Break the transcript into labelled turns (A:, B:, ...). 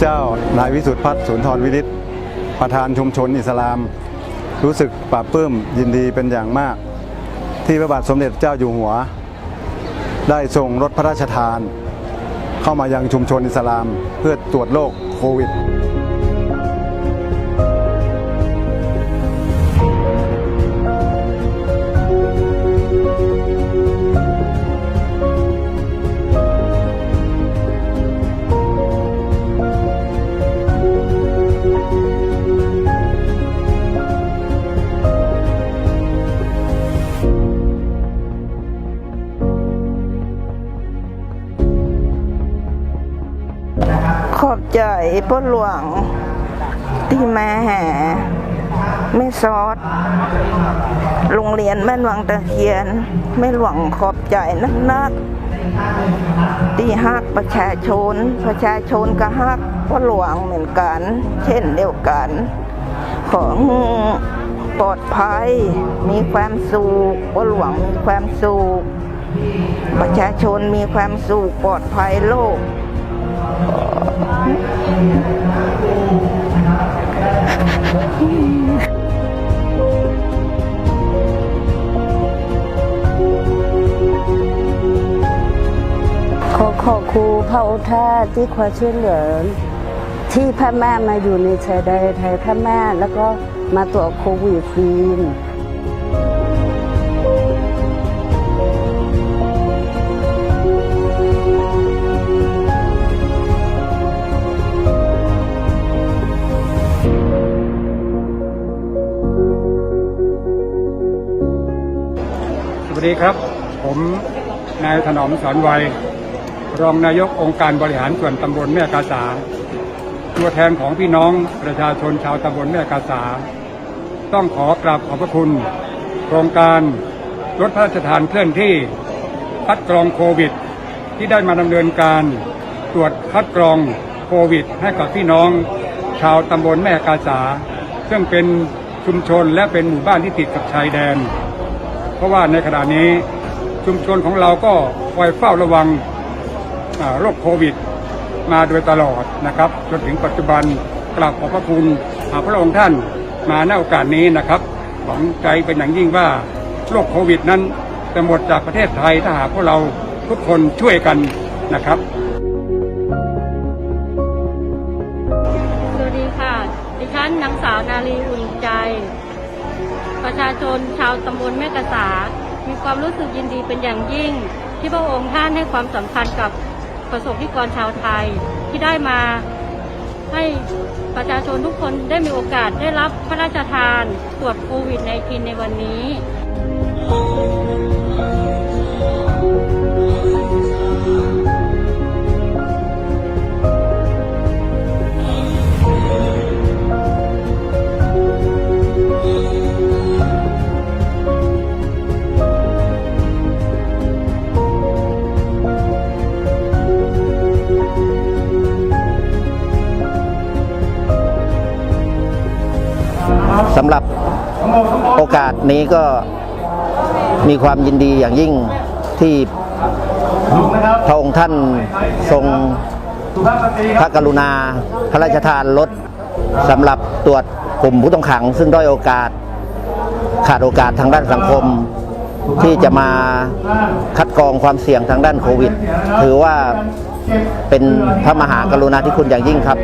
A: เจ้านายวิสุทธิพัฒน์สุนทรวิริศประธานชุมชนอิสลาม รู้สึกปลาบปลื้มยินดีเป็นอย่างมาก ที่พระบาทสมเด็จเจ้าอยู่หัว ได้ส่งรถพระราชทาน เข้ามายังชุมชนอิสลามเพื่อตรวจโรคโควิด
B: อบใจพ่อหลวง ที่มาหาแม่ซอสโรงเรียนแม่หลวงตะเคียนแม่หลวงขอบใจนักๆที่ฮักประชาชน ประชาชนก็ฮักพ่อหลวงเหมือนกัน เช่นเดียวกัน ของปลอดภัยมีความสุขพ่อหลวงมีความสุขประชาชนมีความสุขปลอดภัยโลก
C: ขอขอบครูพระโอษฐาที่คอยช่วยเหลือที่พม่ามาอยู่ในชายแดนไทยพม่าแล้วก็มาตรวจโควิดฟรี
D: วัสดีครับ ผมนายถนอมสอนวัย รองนายกองค์การบริหารส่วนตำบลแม่กาสา ตัวแทนของพี่น้องประชาชนชาวตำบลแม่กาสา ต้องขอกราบขอบพระคุณ โครงการรถพระราชทานเคลื่อนที่คัดกรองโควิด ที่ได้มาดำเนินการตรวจคัดกรองโควิด ให้กับพี่น้องชาวตำบลแม่กาสา ซึ่งเป็นชุมชนและเป็นหมู่บ้านที่ติดกับชายแดน ราะว่าในขณะนี้ชุมชนของเราก็คอยเฝ้าระวังโรคโควิด มาโดยตลอดนะครับ จนถึงปัจจุบันกราบขอบพระคุณหาพระองค์ท่านมาในโอกาสนี้นะครับหวังใจเป็นอย่างยิ่งว่าโรคโควิดนั้นจะหมดจากประเทศไทยถ้าหากพวกเราทุกคนช่วยกันนะครับ
E: สวัสดีค่ะ ดิฉันนางสาวนาลีอุ่น ประชาชนชาวตำบลแม่กษา มีความรู้สึกยินดีเป็นอย่างยิ่ง ที่พระองค์ท่านให้ความสำคัญกับประสบนิกรชาวไทยที่ได้มาให้ประชาชนทุกคนได้มีโอกาสได้รับพระราชทานตรวจโควิด -19 ในวันนี้ำ
F: หรับโอกาสนี้ก็มีความยินดีอย่างยิ่งที่พระองค์ท่านทรงพระกรุณา พระราชทานรถสำหรับตรวจกลุ่มผู้ต้องขัง ซึ่งด้อยโอกาสขาดโอกาสทางด้านสังคม ที่จะมาคัดกรองความเสี่ยงทางด้านโควิด ถือว่าเป็นพระมหากรุณาธิคุณอย่างยิ่งครับ